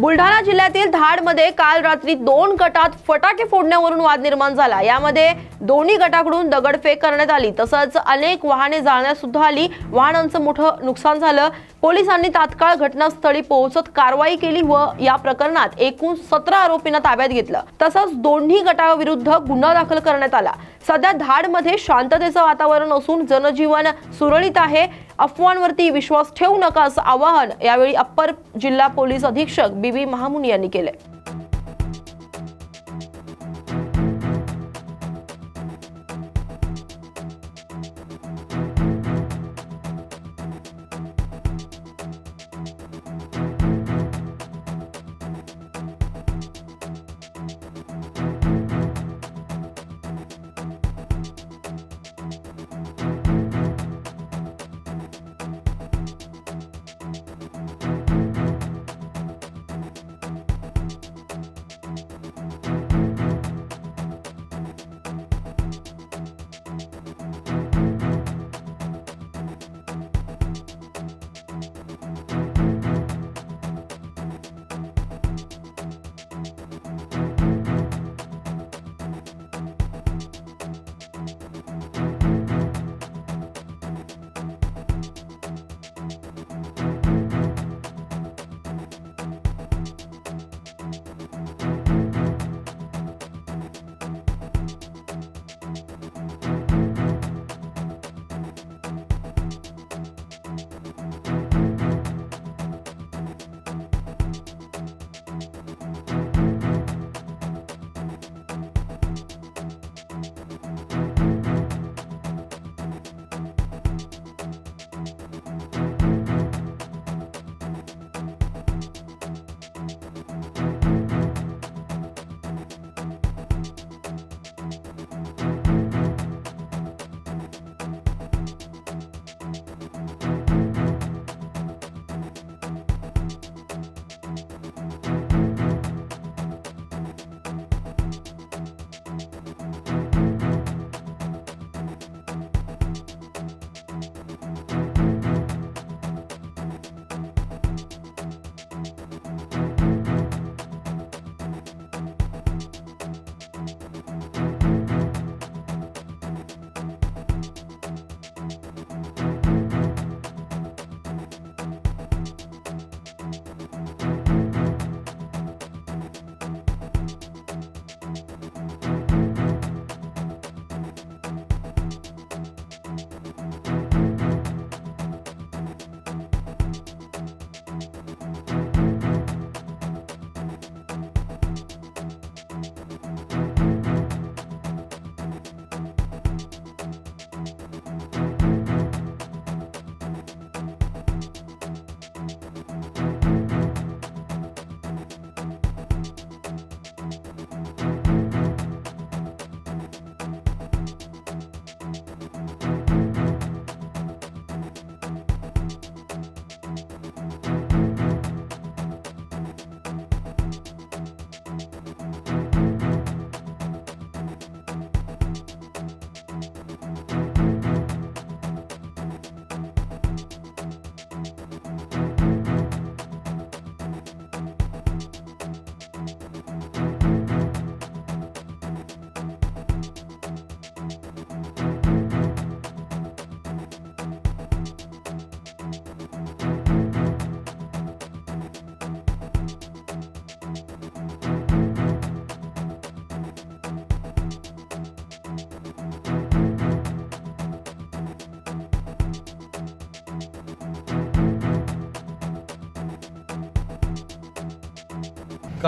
बुलढाणा जिल्ह्यातील धाडमध्ये काल रात्री दोन गटात फटाके फोडण्यावरून वाद निर्माण झाला. यामध्ये दोन्ही गटाकडून दगडफेक करण्यात आली. तसंच अनेक वाहने जाळण्यात सुद्धा आली. वाहनांचं मोठं नुकसान झालं. पोलिसांनी तात्काळ घटनास्थळी पोहोचत कारवाई केली व या प्रकरणात एकूण सतरा आरोपींना ताब्यात घेतलं. तसंच दोन्ही गटाविरुद्ध गुन्हा दाखल करण्यात आला. सध्या धाडमध्ये शांततेचं वातावरण असून जनजीवन सुरळीत आहे. अफवांवरती विश्वास ठेवू नका असं आवाहन यावेळी अप्पर जिल्हा पोलीस अधीक्षक बी. बीबी महामुनी यांनी केले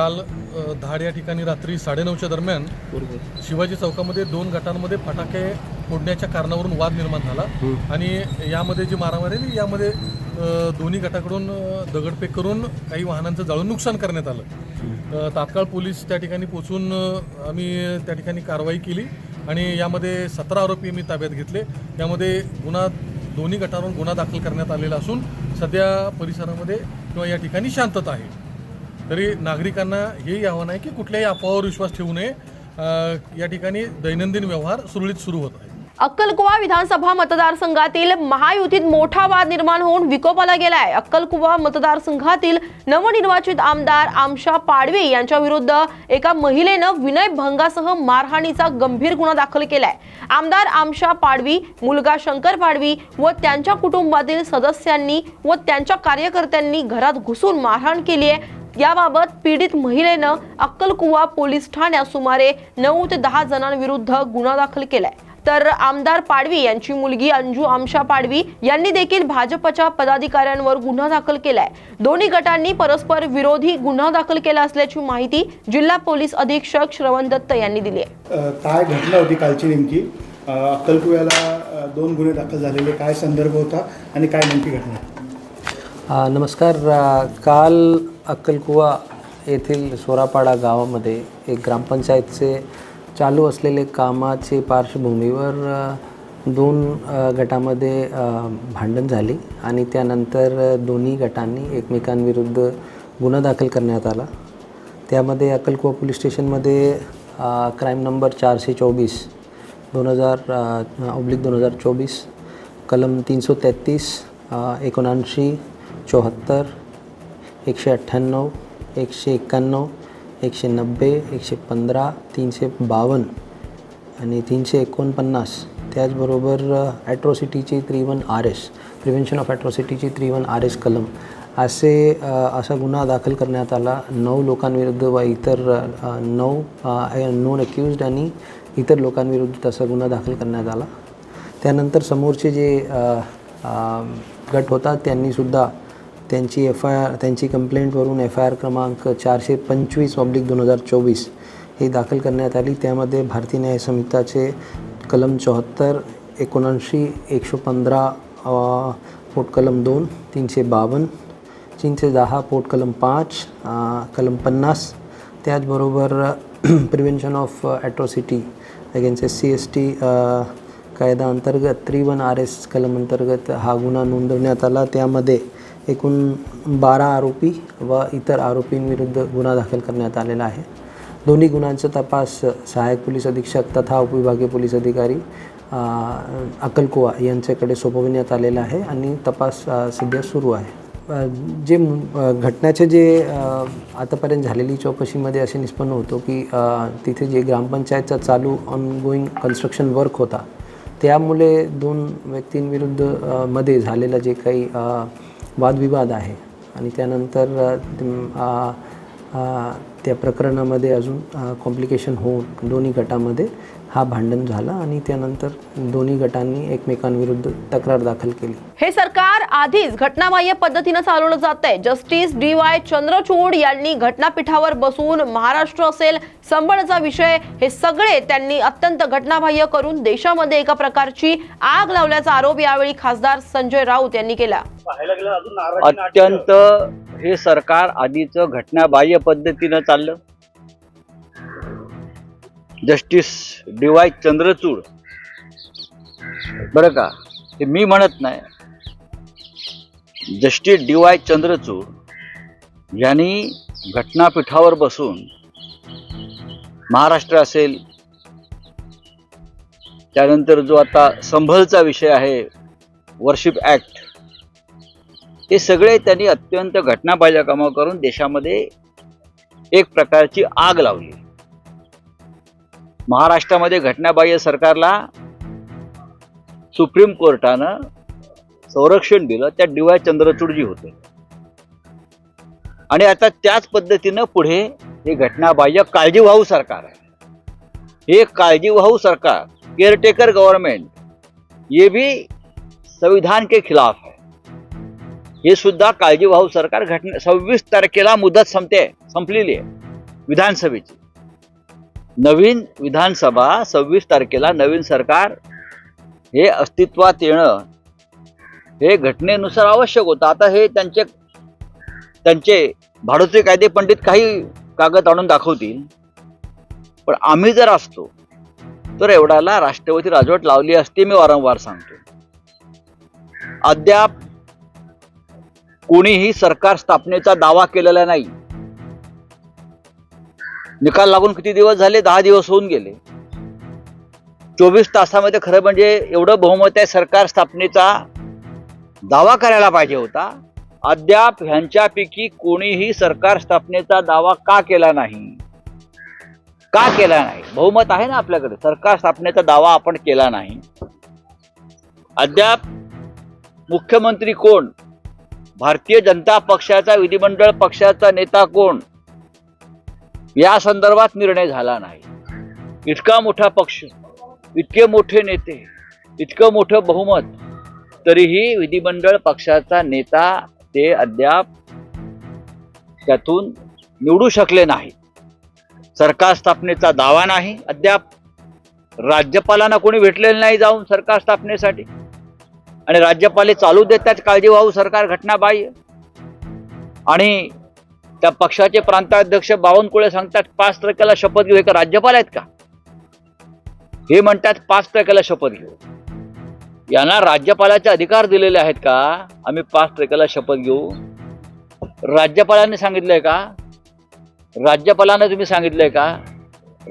काल धाड या ठिकाणी रात्री साडेनऊच्या दरम्यान शिवाजी चौकामध्ये दोन गटांमध्ये फटाके फोडण्याच्या कारणावरून वाद निर्माण झाला. आणि यामध्ये जी मारामारी झाली यामध्ये दोन्ही गटाकडून दगडफेक करून काही वाहनांचं जाळून नुकसान करण्यात आलं. तात्काळ पोलीस त्या ठिकाणी पोचून आम्ही त्या ठिकाणी कारवाई केली आणि यामध्ये सतरा आरोपी मी ताब्यात घेतले. यामध्ये गुन्हा दोन्ही गटावरून गुन्हा दाखल करण्यात आलेला असून सध्या परिसरामध्ये किंवा या ठिकाणी शांतता आहे. तरी नागरिकांना हेही आव्हान आहे की कुठल्याही अफवावर विश्वास ठेवू नये. या ठिकाणी दैनंदिन व्यवहार सुरळीत सुरू होत आहे अक्कलकुवा विधानसभा मतदारसंघातील महायुतीत मोठा वाद निर्माण होऊन विकोपाला गेलाय. अक्कलकुवा मतदारसंघातील नवनिर्वाचित आमदार आमशा पाडवे यांच्या विरुद्ध एका महिलेनं विनय भंगासह मारहाणीचा गंभीर गुन्हा दाखल केलाय. आमदार आमशा पाडवी मुलगा शंकर पाडवी व त्यांच्या कुटुंबातील सदस्यांनी व त्यांच्या कार्यकर्त्यांनी घरात घुसून मारहाण केली आहे याबाबत पीडित महिलेनं अक्कलकुवा पोलीस ठाण्यात सुमारे नऊ ते दहा जणांविरुद्ध गुन्हा दाखल केलाय. तर आमदार पाडवी यांची मुलगी अंजू आमशा पाडवी यांनी देखील भाजपच्या पदाधिकाऱ्यांवर गुन्हा दाखल केलाय. दोन्ही गटांनी परस्पर विरोधी गुन्हा दाखल केला असल्याची माहिती जिल्हा पोलीस अधीक्षक श्रवण दत्त यांनी दिली आहे. काय घटना होती कालची नेमकी? अक्कलकुव्याला दोन गुन्हे दाखल झालेले. काय संदर्भ होता आणि काय नेमकी घटना? नमस्कार. काल अक्कलकुवा येथील सोरापाडा गावामध्ये एक ग्रामपंचायतचे चालू असलेले कामाचे पार्श्वभूमीवर दोन गटामध्ये भांडण झाली आणि त्यानंतर दोन्ही गटांनी एकमेकांविरुद्ध गुन्हा दाखल करण्यात आला. त्यामध्ये अक्कलकुवा पोलीस स्टेशनमध्ये क्राईम नंबर चारशे चोवीस दोन हजार ऑब्लिक दोन हजार चोवीस कलम तीनशे तेहतीस एकोणऐंशी चौहत्तर एकशे अठ्ठ्याण्णव एकशे एक्क्याण्णव एकशे नब्बे एकशे पंधरा तीनशे बावन्न आणि तीनशे एकोणपन्नास. त्याचबरोबर ॲट्रॉसिटीची three one R S prevention of ॲट्रॉसिटीची three one R S कलम. असे असा गुन्हा दाखल करण्यात आला. नऊ लोकांविरुद्ध व इतर नऊ नोन अक्युज्ड आणि इतर लोकांविरुद्ध तसा गुन्हा दाखल करण्यात आला. त्यानंतर समोरचे जे गट होता त्यांनीसुद्धा त्यांची एफ आय आर त्यांची कंप्लेंटवरून एफ आय आर क्रमांक चारशे पंचवीस ऑब्लिक दोन हजार चोवीस ही दाखल करण्यात आली. त्यामध्ये भारतीय न्याय संहिताचे कलम चौहत्तर एकोणऐंशी एकशे पंधरा पोट कलम दोन तीनशे बावन्न तीनशे दहा पोट कलम पाच कलम पन्नास. त्याचबरोबर prevention of atrocity against S C S T कायदा अंतर्गत त्रिवन वन आर एस कलम अंतर्गत हा गुन्हा नोंदवण्यात आला. त्यामध्ये एकूण बारा आरोपी व इतर आरोपींविरुद्ध गुन्हा दाखल करण्यात आलेला आहे. दोन्ही गुन्ह्यांचा तपास सहाय्यक पोलीस अधीक्षक तथा उपविभागीय पोलीस अधिकारी अक्कलकुवा यांच्याकडे सोपविण्यात आलेला आहे आणि तपास सध्या सुरू आहे. जे घटनेचे जे आतापर्यंत झालेली चौकशीमध्ये असे निष्पन्न होतो की तिथे जे ग्रामपंचायतचा चालू ऑनगोईंग कन्स्ट्रक्शन वर्क होता त्यामुळे दोन व्यक्तींविरुद्धमध्ये झालेला जे काही वादविवाद आहे. आणि त्यानंतर त्या प्रकरणामध्ये अजून कॉम्प्लिकेशन होऊन दोन्ही गटामध्ये हा भांडण झाला आणि त्यानंतर दोन्ही गटांनी एकमेकांविरुद्ध तक्रार दाखल केली. हे सरकार आधीच घटनाबाह्य पद्धतीनं चालवलं जात आहे जस्टिस डी वाय चंद्रचूड यांनी घटनापीठावर बसून महाराष्ट्र असेल संबळचा विषय हे सगळे त्यांनी अत्यंत घटनाबाह्य करून देशामध्ये एका प्रकारची आग लावल्याचा आरोप यावेळी खासदार संजय राऊत यांनी केला. अत्यंत हे सरकार आधीच घटनाबाह्य पद्धतीनं चाललं. Justice D Y Chandrachud. बरं का? हे मी म्हणत नाही. जस्टिस डी वाय चंद्रचूड यांनी घटनापीठावर बसून महाराष्ट्र असेल त्यानंतर जो आता संभलचा विषय आहे वर्शिप ॲक्ट हे सगळे त्यांनी अत्यंत घटनाबाह्य कामं करून देशामध्ये एक प्रकारची आग लावली. महाराष्ट्रामध्ये घटनाबाह्य सरकारला सुप्रीम कोर्टानं संरक्षण दिलं त्या डी वाय चंद्रचूडजी होते. आणि आता त्याच पद्धतीनं पुढे हे घटनाबाह्य काळजीवाहू सरकार आहे. हे काळजीवाहू सरकार केअरटेकर गव्हर्नमेंट ये भी संविधान के खिलाफ है हे सुद्धा काळजीवाहू सरकार घटना सव्वीस तारखेला मुदत संपते संपलेली आहे. विधानसभेची. नवीन विधानसभा सव्वीस तारखेला नवीन सरकार हे अस्तित्वात येणं हे घटनेनुसार आवश्यक होतं. आता हे त्यांचे त्यांचे भाडोचे कायदे पंडित काही कागद आणून दाखवतील. पण आम्ही जर असतो तर एवढ्याला राष्ट्रपती राजवट लावली असती मी वारंवार सांगतो. अद्याप कोणीही सरकार स्थापनेचा दावा केलेला नाही. निकाल लागून किती दिवस झाले? दहा दिवस होऊन गेले. चोवीस तासामध्ये खरं म्हणजे एवढं बहुमत आहे सरकार स्थापनेचा. दावा करायला पाहिजे होता. अद्याप ह्यांच्यापैकी कोणीही सरकार स्थापनेचा दावा का केला नाही? का केला नाही? बहुमत आहे ना आपल्याकडे. सरकार स्थापनेचा दावा आपण केला नाही. अद्याप मुख्यमंत्री कोण? भारतीय जनता पक्षाचा विधिमंडळ पक्षाचा नेता कोण? या संदर्भात निर्णय झाला नाही. इतका मोठा पक्ष इतके मोठे नेते इतकं मोठं बहुमत तरीही विधिमंडळ पक्षाचा नेता ते अद्याप त्यातून निवडू शकले नाही. सरकार स्थापनेचा दावा नाही अद्याप राज्यपालांना कोणी भेटलेलं नाही जाऊन सरकार स्थापनेसाठी. आणि राज्यपाले चालू देतात काळजी वाहू सरकार घटनाबाह्य. आणि त्या पक्षाचे प्रांताध्यक्ष बावनकुळे सांगतात पाच तारखेला शपथ घेऊ. हे का राज्यपाल आहेत का? हे म्हणतात पाच तारखेला शपथ घेऊ. यांना राज्यपालाचे अधिकार दिलेले आहेत का? आम्ही पाच तारखेला शपथ घेऊ. राज्यपालांनी सांगितलंय का? राज्यपालांना तुम्ही सांगितलंय का?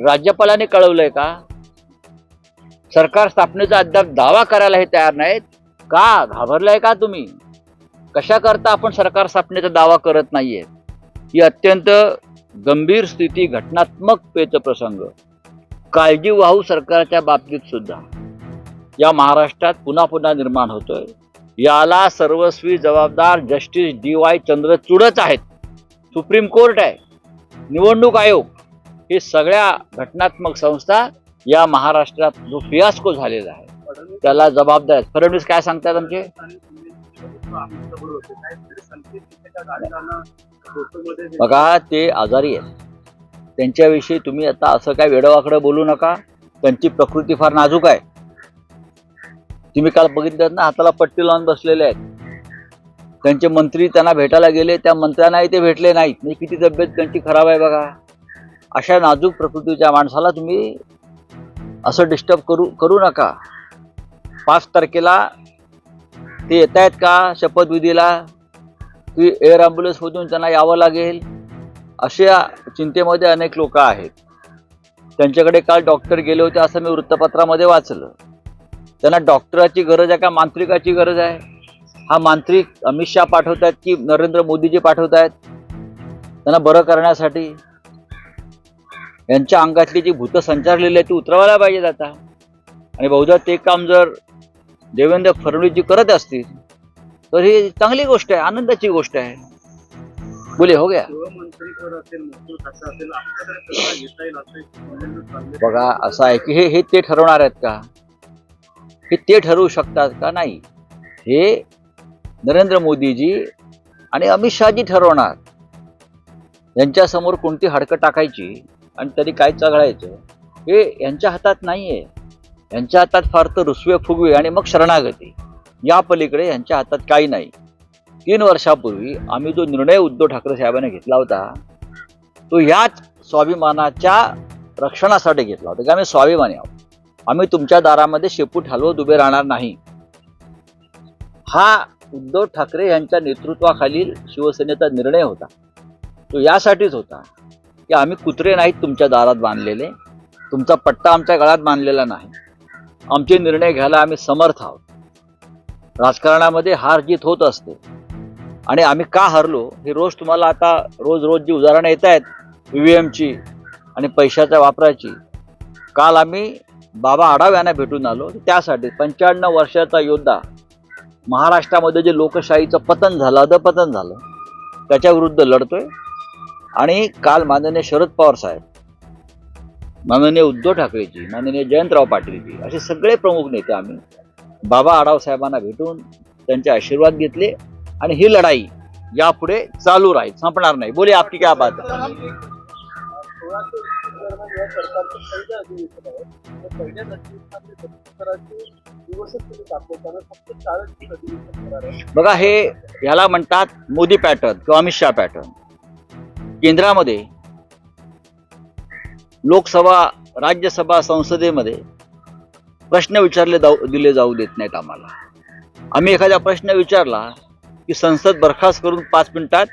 राज्यपालांनी कळवलंय का? सरकार स्थापनेचा अद्याप दावा करायला हे तयार नाहीत? का? घाबरलाय का तुम्ही? कशा करता आपण सरकार स्थापनेचा दावा करत नाहीये ही अत्यंत गंभीर स्थिती घटनात्मक पेच प्रसंग काळजीवाहू सरकारच्या बाबतीत सुद्धा. या महाराष्ट्रात पुन्हा पुन्हा निर्माण होतोय. याला सर्वस्वी जबाबदार जस्टिस डी वाय चंद्रचूडच आहेत. सुप्रीम कोर्ट आहे. निवडणूक आयोग. हे सगळ्या घटनात्मक संस्था या महाराष्ट्रात जो फियास्को झालेला आहे त्याला जबाबदार आहेत. फडणवीस काय सांगतात आमचे? बघा ते आजारी आहेत. त्यांच्याविषयी तुम्ही आता असं काय वेडवाकडं बोलू नका. त्यांची प्रकृती फार नाजूक आहे. तुम्ही काल बघितलं ना हाताला पट्टी लावून बसलेले आहेत. त्यांचे मंत्री त्यांना भेटायला गेले त्या मंत्र्यांनाही ते भेटले नाहीत. म्हणजे किती तब्येत त्यांची खराब आहे बघा. अशा नाजूक प्रकृतीच्या माणसाला तुम्ही असं डिस्टर्ब करू करू नका. पाच तारखेला ते येत आहेत का? शपथविधीला? की एअर ॲम्ब्युलन्समधून त्यांना यावं लागेल अशा चिंतेमध्ये अनेक लोक आहेत. त्यांच्याकडे काल डॉक्टर गेले होते असं मी वृत्तपत्रामध्ये वाचलं. त्यांना डॉक्टराची गरज आहे का मांत्रिकाची गरज आहे? हा मांत्रिक अमित शहा पाठवत आहेत की नरेंद्र मोदीजी पाठवत आहेत त्यांना बरं करण्यासाठी? यांच्या अंगातली जी भूतं संचारलेली आहे ती उतरवायला पाहिजेत आता. आणि बहुधा ते काम जर देवेंद्र फडणवीसजी करत असतील तर ही चांगली गोष्ट आहे आनंदाची गोष्ट आहे. बोले हो गया. बघा असं आहे की हे हे ते ठरवणार आहेत का? हे ते ठरवू शकतात का? नाही. हे नरेंद्र मोदीजी आणि अमित शहाजी ठरवणार. यांच्यासमोर कोणती हडकं टाकायची आणि तरी काय चघळायचं हे यांच्या हातात नाहीये. यांच्या हातात फार तर रुसवे फुगवे आणि मग शरणागती. या पलीकडे यांच्या हातात काही नाही. तीन वर्षापूर्वी आम्ही जो निर्णय उद्धव ठाकरे साहेबांनी घेतला होता तो ह्याच स्वाभिमानाच्या रक्षणासाठी घेतला होता की आम्ही स्वाभिमानी आहोत. आम्ही तुमच्या दारामध्ये शेपूट हलवत उभे राहणार नाही. हा उद्धव ठाकरे यांच्या नेतृत्वाखालील शिवसेनेचा निर्णय होता. तो यासाठीच होता की आम्ही कुत्रे नाहीत तुमच्या दारात बांधलेले तुमचा पट्टा आमच्या गळ्यात बांधलेला नाही. आमचे निर्णय घ्यायला आम्ही समर्थ आहोत. राजकारणामध्ये हार जीत होत असते. आणि आम्ही का हरलो हे रोज तुम्हाला आता रोज रोज जी उदाहरणं येत आहेत ईव्हीएमची आणि पैशाच्या वापराची काल आम्ही बाबा आढाव यांना भेटून आलो. त्यासाठी पंच्याण्णव वर्षाचा योद्धा महाराष्ट्रामध्ये जे लोकशाहीचं पतन झालं अधपतन झालं त्याच्याविरुद्ध लढतोय. आणि काल माननीय शरद पवार साहेब माननीय उद्धव ठाकरेजी माननीय जयंतराव पाटीलजी असे सगळे प्रमुख नेते आम्ही बाबा आढाव साहेबांना भेटून त्यांचे आशीर्वाद घेतले आणि ही लढाई यापुढे चालू राहील संपणार नाही. बोले आपकी काय बात बघा हे ह्याला म्हणतात मोदी पॅटर्न किंवा अमित शहा पॅटर्न. केंद्रामध्ये लोकसभा राज्यसभा संसदेमध्ये प्रश्न विचारले जाऊ दिले जाऊ देत नाहीत आम्हाला. आम्ही एखादा प्रश्न विचारला की संसद बरखास्त करून पाच मिनिटात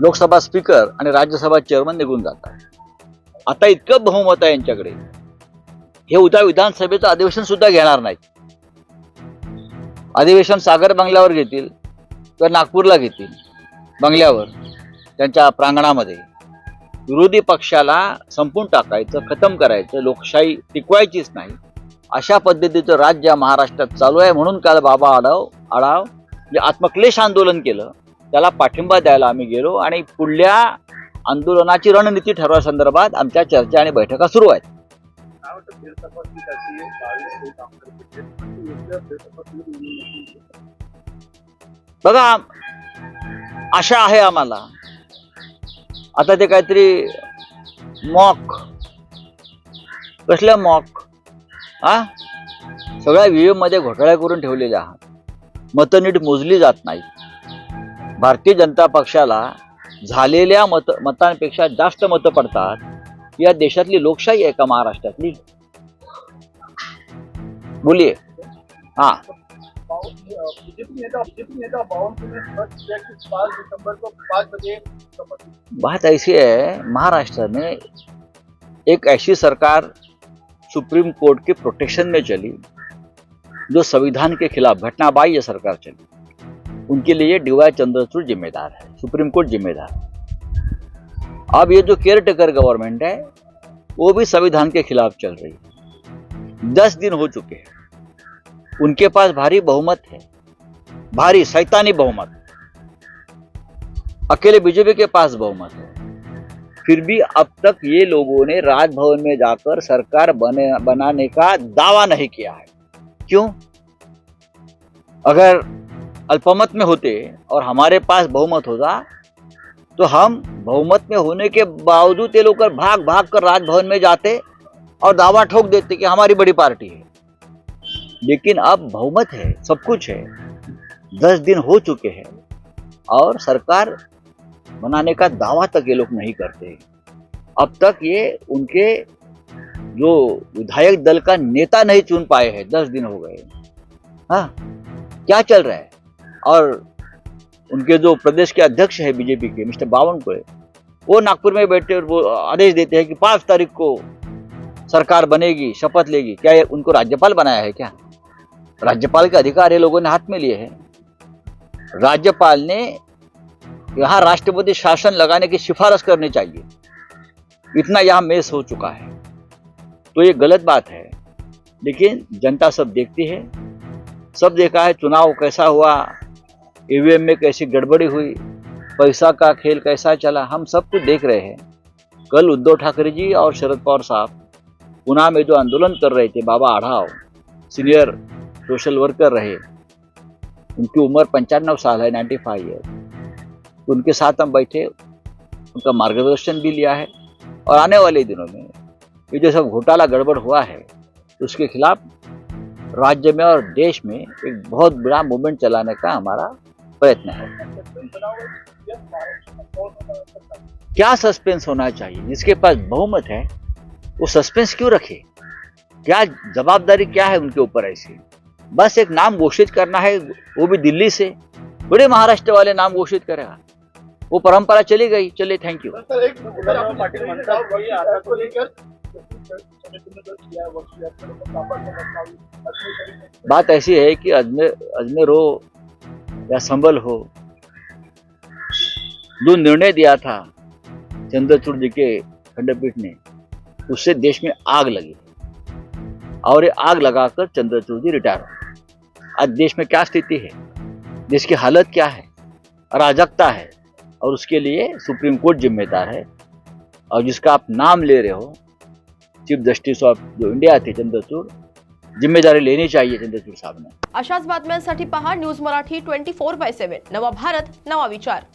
लोकसभा स्पीकर आणि राज्यसभा चेअरमन निघून जातात. आता इतकं बहुमत आहे यांच्याकडे. हे उद्या विधानसभेचं अधिवेशन सुद्धा घेणार नाहीत. अधिवेशन सागर बंगल्यावर घेतील किंवा नागपूरला घेतील बंगल्यावर त्यांच्या प्रांगणामध्ये. विरोधी पक्षाला संपून टाकायचं खतम करायचं लोकशाही टिकवायचीच नाही. अशा पद्धतीचं राज्य महाराष्ट्रात चालू आहे म्हणून काल बाबा आढाव आढाव जे आत्मक्लेश आंदोलन केलं. त्याला पाठिंबा द्यायला आम्ही गेलो आणि पुढल्या आंदोलनाची रणनीती ठरवण्यासंदर्भात आमच्या चर्चा आणि बैठका सुरू आहेत. बघा आशा आहे आम्हाला. आता ते काहीतरी मॉक कसल्या मॉक? हा? सगळ्या व्हीएममध्ये घोटाळ्या करून ठेवलेल्या आहात. मतं नीट मोजली जात नाही. भारतीय जनता पक्षाला झालेल्या मत मतांपेक्षा जास्त मतं पडतात या देशातली लोकशाही आहे का महाराष्ट्रातली? बोलिये. हा. बात ऐसी है महाराष्ट्र में एक ऐसी सरकार सुप्रीम कोर्ट के प्रोटेक्शन में चली, जो संविधान के खिलाफ घटना बाह्य सरकार चली, उनके लिए डीवाई चंद्रचूड़ जिम्मेदार है, सुप्रीम कोर्ट जिम्मेदार अब ये जो केयर टेकर गवर्नमेंट है, वो भी संविधान के खिलाफ चल रही है। दस दिन हो चुके हैं। उनके पास भारी बहुमत है, भारी सैतानी बहुमत अकेले बीजेपी के पास बहुमत है। फिर भी अब तक ये लोगों ने राजभवन में जाकर सरकार बने, बनाने का दावा नहीं किया है। क्यों? अगर अल्पमत में होते और हमारे पास बहुमत होता तो हम बहुमत में होने के बावजूद ये लोग भाग भाग कर राजभवन में जाते और दावा ठोक देते कि हमारी बड़ी पार्टी है। लेकिन अब बहुमत है, सब कुछ है। दस दिन हो चुके हैं और सरकार बनाने का दावा तक ये लोग नहीं करते। अब तक ये उनके जो विधायक दल का नेता नहीं चुन पाए हैं, दस दिन हो गए। हाँ क्या चल रहा है? और उनके जो प्रदेश के अध्यक्ष है बीजेपी के, मिस्टर बावन को, वो नागपुर में बैठे और वो आदेश देते हैं कि पाँच तारीख को सरकार बनेगी, शपथ लेगी। क्या उनको राज्यपाल बनाया है क्या? राज्यपाल के अधिकार ये लोगों ने हाथ में लिए हैं। राज्यपाल ने यहाँ राष्ट्रपति शासन लगाने की सिफारिश करनी चाहिए। इतना यहाँ मेस हो चुका है। तो ये गलत बात है। लेकिन जनता सब देखती है। सब देखा है चुनाव कैसा हुआ, ईवीएम में कैसी गड़बड़ी हुई, पैसा का खेल कैसा चला, हम सब कुछ देख रहे हैं। कल उद्धव ठाकरे जी और शरद पवार साहब पुणे में जो आंदोलन कर रहे थे, बाबा आढ़ाव सीनियर सोशल वर्कर रहे, उनकी उम्र पंचानवे साल है नाइन्टी फाइव ईयर उनके साथ हम बैठे, उनका मार्गदर्शन भी लिया है। और आने वाले दिनों में ये जो सब घोटाला गड़बड़ हुआ है, उसके खिलाफ राज्य में और देश में एक बहुत बड़ा मूवमेंट चलाने का हमारा प्रयत्न है। क्या सस्पेंस होना चाहिए? जिसके पास बहुमत है, वो सस्पेंस क्यों रखे? क्या जवाबदारी क्या है उनके ऊपर ऐसी? बस एक नाम घोषित करना है, वो भी दिल्ली से। बड़े महाराष्ट्र वाले नाम घोषित करेगा वो परंपरा चली गई चलिए थैंक यू बात ऐसी है कि अजमेर अजमेर हो या संभल हो जो निर्णय दिया था चंद्रचूड़ जी के खंडपीठ ने उससे देश में आग लगी। और ये आग लगाकर चंद्रचूड़ जी रिटायर हो आज देश में क्या स्थिति है? देश की हालत क्या है? अराजकता है? और उसके लिए सुप्रीम कोर्ट जिम्मेदार है। और जिसका आप नाम ले रहे हो, चीफ जस्टिस ऑफ़ जो इंडिया थे चंद्रचूर ज़िम्मेदारी लेनी चाहिए चंद्रचूर साहब ने। अशाच बातम्यांसाठी पहा, news Marathi twenty four by seven. नवा भारत, नवा विचार.